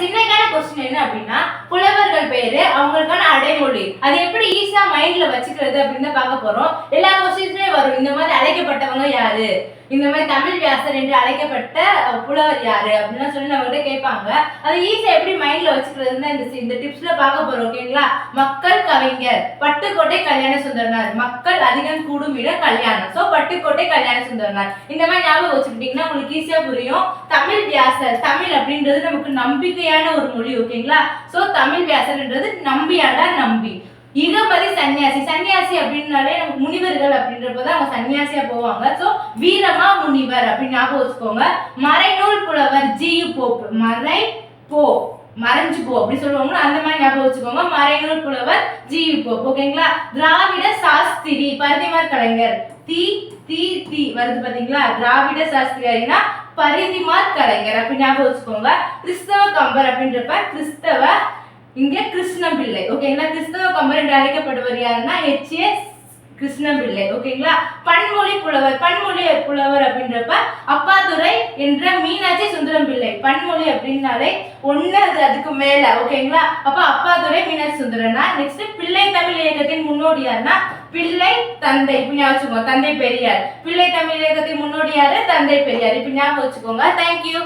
சின்னக்கான இன்னைக்கான கொஸ்டின் என்ன அப்படின்னா புலவர்கள் பேரு அவங்களுக்கான அடைமொழி. அது எப்படி ஈஸியா மைண்ட்ல வச்சுக்கிறது அப்படின்னு தான் பார்க்க போறோம். எல்லா கொஸ்டின்ஸ் இந்த மாதிரி அழைக்கப்பட்டவங்க யாரு? இந்த மாதிரி தமிழ் வியாசர் என்று அழைக்கப்பட்ட புலவர் யாரு? அப்படின்னு சொல்லி நம்மகிட்ட கேட்பாங்க. அது ஈஸியா எப்படி மைண்ட்ல வச்சுக்கிறதுன்னு இந்த இந்த டிப்ஸ்ல பார்க்க போறோம் ஓகேங்களா மக்கள் கவிஞர் பட்டுக்கோட்டை கல்யாண சுந்தரனார். மக்கள் அதிகம் கூடும் இடம் கல்யாணம். சோ பட்டுக்கோட்டை கல்யாண சுந்தரனார். இந்த மாதிரி ஞாபகம் வச்சுக்கிட்டீங்கன்னா உங்களுக்கு ஈஸியா புரியும். தமிழ் வியாசர் தமிழ் அப்படின்றது நமக்கு நம்பிக்கையான ஒரு மொழி ஓகேங்களா சோ தமிழ் வியாசர்ன்றது நம்பியாண்டா நம்பி. இகபதி சன்னியாசி சன்னியாசி அப்படின்னாலே நமக்கு முனிவர்கள் அப்படின்றப்பதான் அவங்க சன்னியாசியா போவாங்க. சோ வீரமா முனிவர் அப்படின்னு ஞாபகம் வச்சுக்கோங்க. மறைநூல் புலவர் ஜி போப் மறை போ மறைஞ்சு போ அப்படி சொல்லுவாங்க அந்த மாதிரி ஞாபகம் வச்சுக்கோங்க. மறைநூல் புலவர் ஜி போப் ஓகேங்களா திராவிட சாஸ்திரி பரிதிமார் கலைஞர். தி தி தி வருது பாத்தீங்களா? திராவிட சாஸ்திரி பரிதிமார் கலைஞர் அப்படி ஞாபகம் வச்சுக்கோங்க. கிறிஸ்தவ கம்பர் அப்படின்றப்ப கிறிஸ்தவ இங்க கிருஷ்ண பிள்ளை ஓகேங்களா கிறிஸ்தவ கம்பர் என்று அழைக்கப்படுவர் யாருன்னா எச் எஸ் கிருஷ்ணபிள்ளை. ஓகேங்களா? பன்மொழி புலவர். பன்மொழி புலவர் அப்படின்றப்ப அப்பாதுரை என்ற மீனாட்சி சுந்தரம் பிள்ளை பன்மொழி அப்படின்னாலே ஒன்று அது அதுக்கு மேல. ஓகேங்களா? அப்ப அப்பாதுரை மீனாட்சி சுந்தரனா? நெக்ஸ்ட் பிள்ளை தமிழ் இயக்கத்தின் முன்னோடியார்னா பிள்ளை தந்தை. இப்ப ஞாபகம் வச்சுக்கோங்க. தந்தை பெரியார். பிள்ளை தமிழ் இயக்கத்தின் முன்னோடியாரு தந்தை பெரியார். இப்ப ஞாபகம் வச்சுக்கோங்க. தேங்க்யூ